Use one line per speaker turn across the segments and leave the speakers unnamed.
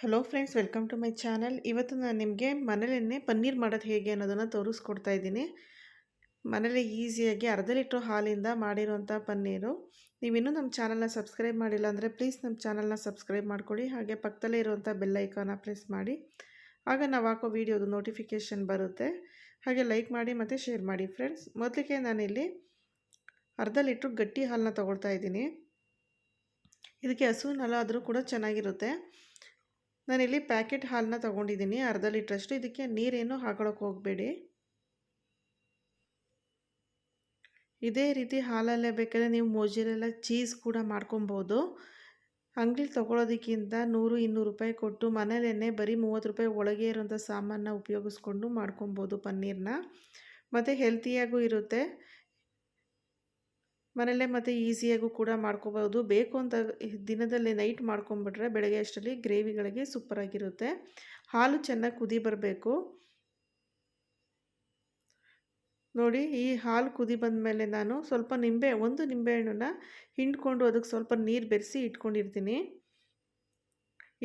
Hello friends welcome to my channel ಇವತ್ತು ನಾನು ನಿಮಗೆ ಮನೇಲೇ ಪನ್ನೀರ್ ಮಾಡೋದು ಹೇಗೆ ಅನ್ನೋದನ್ನು ತೋರಿಸ್ಕೊಡ್ತಾ ಇದ್ದೀನಿ. ಮನೇಲಿ ಈಸಿಯಾಗಿ ಅರ್ಧ ಲೀಟ್ರ್ ಹಾಲಿಂದ ಮಾಡಿರುವಂಥ ಪನ್ನೀರು. ನೀವಿನ್ನೂ ನಮ್ಮ ಚಾನಲ್ನ ಸಬ್ಸ್ಕ್ರೈಬ್ ಮಾಡಿಲ್ಲ ಅಂದರೆ ಪ್ಲೀಸ್ ನಮ್ಮ ಚಾನಲ್ನ ಸಬ್ಸ್ಕ್ರೈಬ್ ಮಾಡ್ಕೊಳ್ಳಿ. ಹಾಗೆ ಪಕ್ಕದಲ್ಲೇ ಇರುವಂಥ ಬೆಲ್ಲೈಕಾನ ಪ್ರೆಸ್ ಮಾಡಿ. ಆಗ ನಾವು ಹಾಕೋ ವೀಡಿಯೋದು ನೋಟಿಫಿಕೇಷನ್ ಬರುತ್ತೆ. ಹಾಗೆ ಲೈಕ್ ಮಾಡಿ ಮತ್ತು ಶೇರ್ ಮಾಡಿ ಫ್ರೆಂಡ್ಸ್ ಮೊದಲಿಗೆ ನಾನಿಲ್ಲಿ ಅರ್ಧ ಲೀಟ್ರ್ ಗಟ್ಟಿ ಹಾಲನ್ನ ತೊಗೊಳ್ತಾ ಇದ್ದೀನಿ. ಇದಕ್ಕೆ ಹಸುವಿನ ಆದರೂ ಕೂಡ ಚೆನ್ನಾಗಿರುತ್ತೆ. ನಾನಿಲ್ಲಿ ಪ್ಯಾಕೆಟ್ ಹಾಲನ್ನ ತೊಗೊಂಡಿದ್ದೀನಿ, ಅರ್ಧ ಲೀಟ್ರಷ್ಟು. ಇದಕ್ಕೆ ನೀರೇನು ಹಾಕೊಳಕ್ಕೆ ಹೋಗಬೇಡಿ. ಇದೇ ರೀತಿ ಹಾಲಲ್ಲೇ ಬೇಕಾದ್ರೆ ನೀವು ಮೋಜಿಲೆಲ್ಲ ಚೀಸ್ ಕೂಡ ಮಾಡ್ಕೊಬೋದು. ಅಂಗಡಿಲಿ ತೊಗೊಳೋದಕ್ಕಿಂತ ನೂರು, ಇನ್ನೂರು ರೂಪಾಯಿ ಕೊಟ್ಟು ಮನೇಲೇ ಬರೀ ಮೂವತ್ತು ರೂಪಾಯಿ ಒಳಗೆ ಇರೋಂಥ ಸಾಮಾನನ್ನ ಉಪಯೋಗಿಸ್ಕೊಂಡು ಮಾಡ್ಕೊಬೋದು ಪನ್ನೀರನ್ನ ಮತ್ತು ಹೆಲ್ತಿಯಾಗೂ ಇರುತ್ತೆ. ಮನೆಯಲ್ಲೇ ಮತ್ತು ಈಸಿಯಾಗೂ ಕೂಡ ಮಾಡ್ಕೋಬೋದು. ಬೇಕು ಅಂತ ದಿನದಲ್ಲಿ ನೈಟ್ ಮಾಡ್ಕೊಂಬಿಟ್ರೆ ಬೆಳಗ್ಗೆ ಅಷ್ಟರಲ್ಲಿ ಗ್ರೇವಿಗಳಿಗೆ ಸೂಪರಾಗಿರುತ್ತೆ ಹಾಲು ಚೆನ್ನಾಗಿ ಕುದಿ ಬರಬೇಕು. ನೋಡಿ, ಈ ಹಾಲು ಕುದಿ ಬಂದ ಮೇಲೆ ನಾನು ಸ್ವಲ್ಪ ನಿಂಬೆ, ಒಂದು ನಿಂಬೆಹಣ್ಣನ್ನ ಹಿಂಡ್ಕೊಂಡು ಅದಕ್ಕೆ ಸ್ವಲ್ಪ ನೀರು ಬೆರೆಸಿ ಇಟ್ಕೊಂಡಿರ್ತೀನಿ.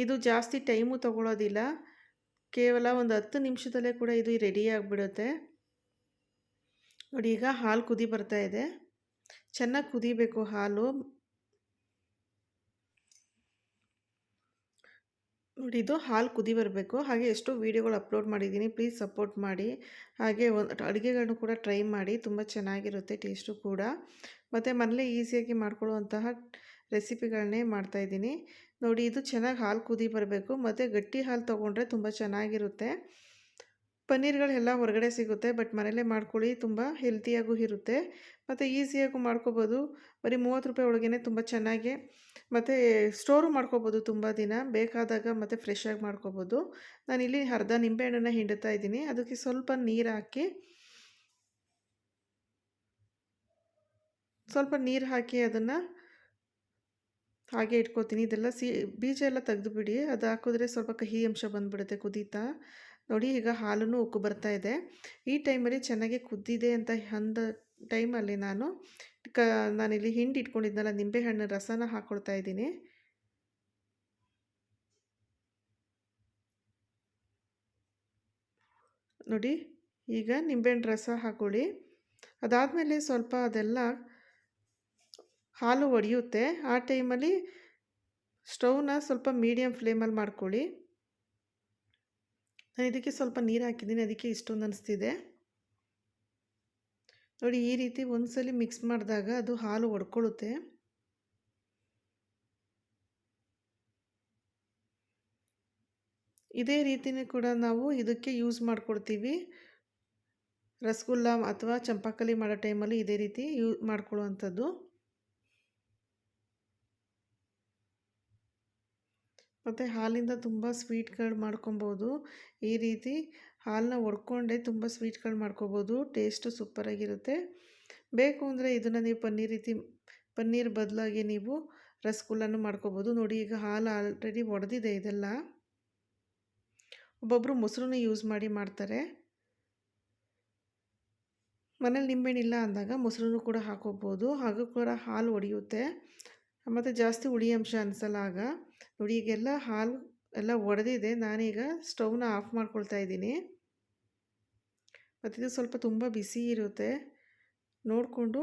ಇದು ಜಾಸ್ತಿ ಟೈಮು ತೊಗೊಳೋದಿಲ್ಲ. ಕೇವಲ ಒಂದು ಹತ್ತು ನಿಮಿಷದಲ್ಲೇ ಕೂಡ ಇದು ರೆಡಿ ಆಗಿಬಿಡುತ್ತೆ. ನೋಡಿ, ಈಗ ಹಾಲು ಕುದಿ ಬರ್ತಾ ಇದೆ. ಚೆನ್ನಾಗಿ ಕುದಿಬೇಕು ಹಾಲು. ನೋಡಿ ಇದು ಹಾಲು ಕುದಿ ಬರಬೇಕು. ಹಾಗೆ ಎಷ್ಟೋ ವೀಡಿಯೋಗಳು ಅಪ್ಲೋಡ್ ಮಾಡಿದ್ದೀನಿ. ಪ್ಲೀಸ್ ಸಪೋರ್ಟ್ ಮಾಡಿ. ಹಾಗೆ ಒಂದು ಅಡುಗೆಗಳನ್ನು ಕೂಡ ಟ್ರೈ ಮಾಡಿ. ತುಂಬ ಚೆನ್ನಾಗಿರುತ್ತೆ ಟೇಸ್ಟು ಕೂಡ. ಮತ್ತು ಮನೇಲಿ ಈಸಿಯಾಗಿ ಮಾಡ್ಕೊಳ್ಳುವಂತಹ ರೆಸಿಪಿಗಳನ್ನೇ ಮಾಡ್ತಾಯಿದ್ದೀನಿ ನೋಡಿ ಇದು ಚೆನ್ನಾಗಿ ಹಾಲು ಕುದಿ ಬರಬೇಕು. ಮತ್ತು ಗಟ್ಟಿ ಹಾಲು ತೊಗೊಂಡ್ರೆ ತುಂಬ ಚೆನ್ನಾಗಿರುತ್ತೆ. ಪನ್ನೀರ್ಗಳೆಲ್ಲ ಹೊರಗಡೆ ಸಿಗುತ್ತೆ ಬಟ್ ಮನೇಲೆ ಮಾಡ್ಕೊಳ್ಳಿ, ತುಂಬ ಹೆಲ್ತಿಯಾಗೂ ಇರುತ್ತೆ. ಮತ್ತು ಈಸಿಯಾಗೂ ಮಾಡ್ಕೋಬೋದು. ಬರೀ ಮೂವತ್ತು ರೂಪಾಯಿ ಒಳಗೇ ತುಂಬ ಚೆನ್ನಾಗಿ, ಮತ್ತು ಸ್ಟೋರು ಮಾಡ್ಕೋಬೋದು ತುಂಬ ದಿನ. ಬೇಕಾದಾಗ ಮತ್ತು ಫ್ರೆಶ್ಶಾಗಿ ಮಾಡ್ಕೋಬೋದು. ಇಲ್ಲಿ ಅರ್ಧ ನಿಂಬೆಹಣ್ಣನ್ನು ಹಿಂಡುತ್ತಾ ಇದ್ದೀನಿ. ಅದಕ್ಕೆ ಸ್ವಲ್ಪ ನೀರು ಹಾಕಿ, ಸ್ವಲ್ಪ ನೀರು ಹಾಕಿ ಅದನ್ನು ಹಾಗೆ ಇಟ್ಕೋತೀನಿ. ಇದೆಲ್ಲ ಸಿ, ಬೀಜ ಎಲ್ಲ ತೆಗೆದುಬಿಡಿ ಅದು ಹಾಕಿದ್ರೆ ಸ್ವಲ್ಪ ಕಹಿ ಅಂಶ ಬಂದುಬಿಡುತ್ತೆ, ಕುದೀತಾ. ನೋಡಿ ಈಗ ಹಾಲು ಉಕ್ಕು ಬರ್ತಾ ಇದೆ. ಈ ಟೈಮಲ್ಲಿ ಚೆನ್ನಾಗಿ ಕುದ್ದಿದೆ ಅಂತ ಅಂದ ಟೈಮಲ್ಲಿ ನಾನು ಕ, ನಾನಿಲ್ಲಿ ಹಿಂಡಿ ಇಟ್ಕೊಂಡಿದ್ನಲ್ಲ, ನಿಂಬೆಹಣ್ಣು ರಸನ ಹಾಕ್ಕೊಳ್ತಾ ಇದ್ದೀನಿ. ನೋಡಿ, ಈಗ ನಿಂಬೆಹಣ್ಣು ರಸ ಹಾಕೊಳ್ಳಿ. ಅದಾದಮೇಲೆ ಸ್ವಲ್ಪ ಅದೆಲ್ಲ ಹಾಲು ಒಡೆಯುತ್ತೆ. ಆ ಟೈಮಲ್ಲಿ ಸ್ಟೌವ್ನ ಸ್ವಲ್ಪ ಮೀಡಿಯಮ್ ಫ್ಲೇಮಲ್ಲಿ ಮಾಡ್ಕೊಳ್ಳಿ. ನಾನು ಇದಕ್ಕೆ ಸ್ವಲ್ಪ ನೀರು ಹಾಕಿದ್ದೀನಿ, ಅದಕ್ಕೆ ಇಷ್ಟೊಂದು ಅನಿಸ್ತಿದೆ. ನೋಡಿ, ಈ ರೀತಿ ಒಂದ್ಸಲಿ ಮಿಕ್ಸ್ ಮಾಡಿದಾಗ ಅದು ಹಾಲು ಒಡ್ಕೊಳ್ಳುತ್ತೆ ಇದೇ ರೀತಿಯೇ ಕೂಡ ನಾವು ಇದಕ್ಕೆ ಯೂಸ್ ಮಾಡ್ಕೊಡ್ತೀವಿ ರಸಗುಲ್ಲ ಅಥವಾ ಚಂಪಾಕಲಿ ಮಾಡೋ ಟೈಮಲ್ಲಿ ಇದೇ ರೀತಿ ಯೂ ಮಾಡ್ಕೊಳ್ಳುವಂಥದ್ದು. ಮತ್ತು ಹಾಲಿಂದ ತುಂಬ ಸ್ವೀಟ್ಗಳು ಮಾಡ್ಕೊಬೋದು. ಈ ರೀತಿ ಹಾಲನ್ನ ಒಡ್ಕೊಂಡೆ ತುಂಬ ಸ್ವೀಟ್ಗಳು ಮಾಡ್ಕೊಬೋದು. ಟೇಸ್ಟು ಸೂಪರಾಗಿರುತ್ತೆ. ಬೇಕು ಅಂದರೆ ಇದನ್ನು ನೀವು ಪನ್ನೀರ್ ರೀತಿ, ಪನ್ನೀರ್ ಬದಲಾಗಿ ನೀವು ರಸಗುಲ್ಲನೂ ಮಾಡ್ಕೋಬೋದು. ನೋಡಿ ಈಗ ಹಾಲು ಆಲ್ರೆಡಿ ಒಡೆದಿದೆ ಇದೆಲ್ಲ. ಒಬ್ಬೊಬ್ಬರು ಮೊಸರನ್ನ ಯೂಸ್ ಮಾಡಿ ಮಾಡ್ತಾರೆ. ಮನೇಲಿ ನಿಂಬೆಹಣ್ಣಿಲ್ಲ ಅಂದಾಗ ಮೊಸರನ್ನು ಕೂಡ ಹಾಕೋಬೋದು. ಹಾಗೂ ಕೂಡ ಹಾಲು ಒಡೆಯುತ್ತೆ. ಮತ್ತು ಜಾಸ್ತಿ ಹುಳಿ ಅಂಶ ಅನಿಸಲ್ಲ ಆಗ. ನೋಡಿ ಈಗೆಲ್ಲ ಹಾಲು ಎಲ್ಲ ಒಡೆದಿದೆ. ನಾನೀಗ ಸ್ಟವ್ನ ಆಫ್ ಮಾಡ್ಕೊಳ್ತಾ ಇದ್ದೀನಿ. ಮತ್ತು ಇದು ಸ್ವಲ್ಪ ತುಂಬ ಬಿಸಿ ಇರುತ್ತೆ. ನೋಡಿಕೊಂಡು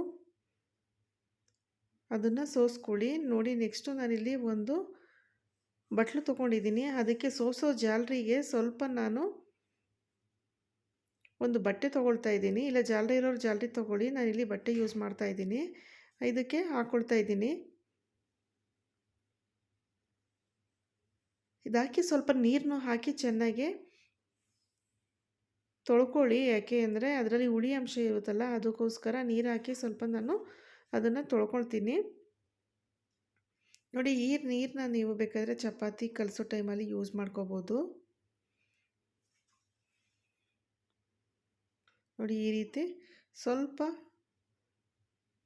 ಅದನ್ನು ಸೋಸ್ಕೊಳ್ಳಿ. ನೋಡಿ ನೆಕ್ಸ್ಟು ನಾನಿಲ್ಲಿ ಒಂದು ಬಟ್ಲು ತೊಗೊಂಡಿದ್ದೀನಿ. ಅದಕ್ಕೆ ಸೋಸೋ ಜಾಲರಿಗೆ ಸ್ವಲ್ಪ ನಾನು ಒಂದು ಬಟ್ಟೆ ತೊಗೊಳ್ತಾ ಇದ್ದೀನಿ. ಇಲ್ಲ ಜಾಲರಿ ಇರೋರು ಜಾಲರಿ ತೊಗೊಳ್ಳಿ. ನಾನಿಲ್ಲಿ ಬಟ್ಟೆ ಯೂಸ್ ಮಾಡ್ತಾ ಇದ್ದೀನಿ. ಇದಕ್ಕೆ ಹಾಕ್ಕೊಳ್ತಾ ಇದ್ದೀನಿ. ಇದಾಕಿ ಸ್ವಲ್ಪ ನೀರನ್ನು ಹಾಕಿ ಚೆನ್ನಾಗಿ ತೊಳ್ಕೊಳ್ಳಿ. ಯಾಕೆ ಅಂದರೆ ಅದರಲ್ಲಿ ಹುಳಿ ಅಂಶ ಇರುತ್ತಲ್ಲ, ಅದಕ್ಕೋಸ್ಕರ ನೀರು ಹಾಕಿ ಸ್ವಲ್ಪ ನಾನು ಅದನ್ನು ತೊಳ್ಕೊಳ್ತೀನಿ. ನೋಡಿ, ಈ ನೀರನ್ನ ನೀವು ಬೇಕಾದರೆ ಚಪಾತಿ ಕಲಸೋ ಟೈಮಲ್ಲಿ ಯೂಸ್ ಮಾಡ್ಕೋಬೋದು. ನೋಡಿ, ಈ ರೀತಿ ಸ್ವಲ್ಪ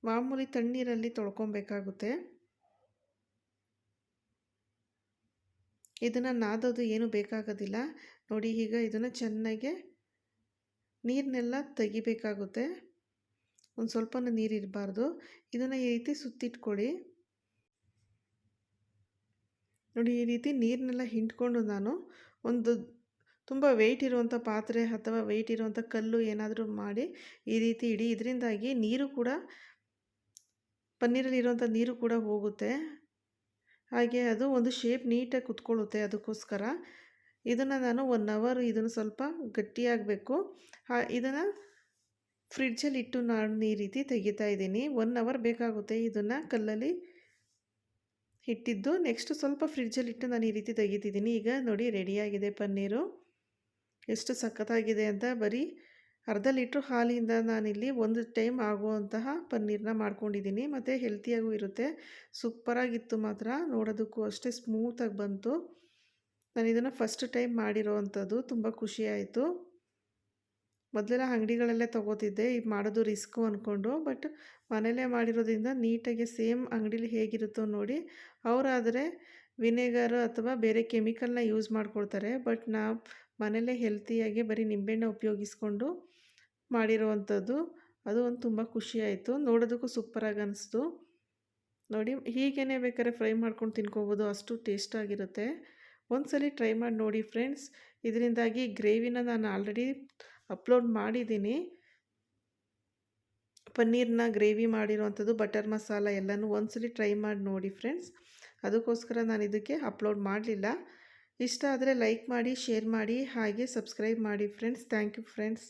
ಮಾಮೂಲಿ ತಣ್ಣೀರಲ್ಲಿ ತೊಳ್ಕೊಬೇಕಾಗುತ್ತೆ. ಇದನ್ನು ನಾದೋದು ಏನು ಬೇಕಾಗೋದಿಲ್ಲ. ನೋಡಿ ಈಗ ಇದನ್ನು ಚೆನ್ನಾಗಿ ನೀರನ್ನೆಲ್ಲ ತೆಗಿಬೇಕಾಗುತ್ತೆ. ಒಂದು ಸ್ವಲ್ಪ ನೀರು ಇರಬಾರ್ದು. ಇದನ್ನು ಈ ರೀತಿ ಸುತ್ತಿಟ್ಕೊಳ್ಳಿ. ನೋಡಿ ಈ ರೀತಿ ನೀರನ್ನೆಲ್ಲ ಹಿಂಡ್ಕೊಂಡು ನಾನು ಒಂದು ತುಂಬ ವೆಯ್ಟ್ ಇರುವಂಥ ಪಾತ್ರೆ ಅಥವಾ ವೆಯ್ಟ್ ಇರುವಂಥ ಕಲ್ಲು ಏನಾದರೂ ಮಾಡಿ ಈ ರೀತಿ ಇಡಿ. ಇದರಿಂದಾಗಿ ನೀರು ಕೂಡ ಪನ್ನೀರಲ್ಲಿರುವಂಥ ನೀರು ಕೂಡ ಹೋಗುತ್ತೆ. ಹಾಗೆ ಅದು ಒಂದು ಶೇಪ್ ನೀಟಾಗಿ ಕುತ್ಕೊಳ್ಳುತ್ತೆ ಅದಕ್ಕೋಸ್ಕರ. ಇದನ್ನು ನಾನು ಒನ್ ಅವರ್ ಇದನ್ನು ಸ್ವಲ್ಪ ಗಟ್ಟಿಯಾಗಬೇಕು. ಇದನ್ನು ಫ್ರಿಡ್ಜಲ್ಲಿ ಇಟ್ಟು ನಾನು ಈ ರೀತಿ ತೆಗಿತಾ ಇದ್ದೀನಿ. ಒನ್ ಅವರ್ ಬೇಕಾಗುತ್ತೆ ಇದನ್ನು ಕಲ್ಲಲ್ಲಿ ಇಟ್ಟಿದ್ದು. ನೆಕ್ಸ್ಟ್ ಸ್ವಲ್ಪ ಫ್ರಿಡ್ಜಲ್ಲಿ ಇಟ್ಟು ನಾನು ಈ ರೀತಿ ತೆಗಿತಿದ್ದೀನಿ. ಈಗ ನೋಡಿ ರೆಡಿಯಾಗಿದೆ ಪನ್ನೀರು. ಎಷ್ಟು ಸಖತ್ತಾಗಿದೆ ಅಂತ ಬರೀ ಅರ್ಧ ಲೀಟ್ರ್ ಹಾಲಿಂದ ನಾನಿಲ್ಲಿ ಒಂದು ಟೈಮ್ ಆಗುವಂತಹ ಪನ್ನೀರನ್ನ ಮಾಡ್ಕೊಂಡಿದ್ದೀನಿ. ಮತ್ತು ಹೆಲ್ತಿಯಾಗೂ ಇರುತ್ತೆ. ಸೂಪರಾಗಿತ್ತು ಮಾತ್ರ. ನೋಡೋದಕ್ಕೂ ಅಷ್ಟೇ ಸ್ಮೂತಾಗಿ ಬಂತು. ನಾನು ಇದನ್ನು ಫಸ್ಟ್ ಟೈಮ್ ಮಾಡಿರೋ ಅಂಥದ್ದು ತುಂಬ ಖುಷಿಯಾಯಿತು. ಮೊದಲೆಲ್ಲ ಅಂಗಡಿಗಳಲ್ಲೇ ತೊಗೋತಿದ್ದೆ. ಇದು ಮಾಡೋದು ರಿಸ್ಕು ಅಂದ್ಕೊಂಡು ಬಟ್ ಮನೆಯಲ್ಲೇ ಮಾಡಿರೋದ್ರಿಂದ ನೀಟಾಗಿ ಸೇಮ್ ಅಂಗಡೀಲಿ ಹೇಗಿರುತ್ತೋ ನೋಡಿ. ಅವರಾದರೆ ವಿನೆಗರ್ ಅಥವಾ ಬೇರೆ ಕೆಮಿಕಲ್ನ ಯೂಸ್ ಮಾಡ್ಕೊಳ್ತಾರೆ. ಬಟ್ ನಾ ಮನೆಯಲ್ಲೇ ಹೆಲ್ತಿಯಾಗಿ ಬರೀ ನಿಂಬೆಹಣ್ಣು ಉಪಯೋಗಿಸ್ಕೊಂಡು ಮಾಡಿರುವಂಥದ್ದು. ಅದು ಒಂದು ತುಂಬ ಖುಷಿಯಾಯಿತು ನೋಡೋದಕ್ಕೂ ಸೂಪರಾಗಿ ಅನ್ನಿಸ್ತು ನೋಡಿ, ಹೀಗೇನೆ ಬೇಕಾದ್ರೆ ಫ್ರೈ ಮಾಡ್ಕೊಂಡು ತಿನ್ಕೋಬೋದು. ಅಷ್ಟು ಟೇಸ್ಟಾಗಿರುತ್ತೆ ಒಂದ್ಸಲಿ ಟ್ರೈ ಮಾಡಿ ನೋಡಿ ಫ್ರೆಂಡ್ಸ್ ಇದರಿಂದಾಗಿ ಗ್ರೇವಿನ ನಾನು ಆಲ್ರೆಡಿ ಅಪ್ಲೋಡ್ ಮಾಡಿದ್ದೀನಿ. ಪನ್ನೀರ್ನ ಗ್ರೇವಿ ಮಾಡಿರೋವಂಥದ್ದು ಬಟರ್ ಮಸಾಲ ಎಲ್ಲನೂ ಒಂದ್ಸಲಿ ಟ್ರೈ ಮಾಡಿ ನೋಡಿ ಫ್ರೆಂಡ್ಸ್ ಅದಕ್ಕೋಸ್ಕರ ನಾನು ಇದಕ್ಕೆ ಅಪ್ಲೋಡ್ ಮಾಡಲಿಲ್ಲ. ಇಷ್ಟ ಆದರೆ ಲೈಕ್ ಮಾಡಿ ಶೇರ್ ಮಾಡಿ, ಹಾಗೆ ಸಬ್ಸ್ಕ್ರೈಬ್ ಮಾಡಿ ಫ್ರೆಂಡ್ಸ್ ಥ್ಯಾಂಕ್ ಯು ಫ್ರೆಂಡ್ಸ್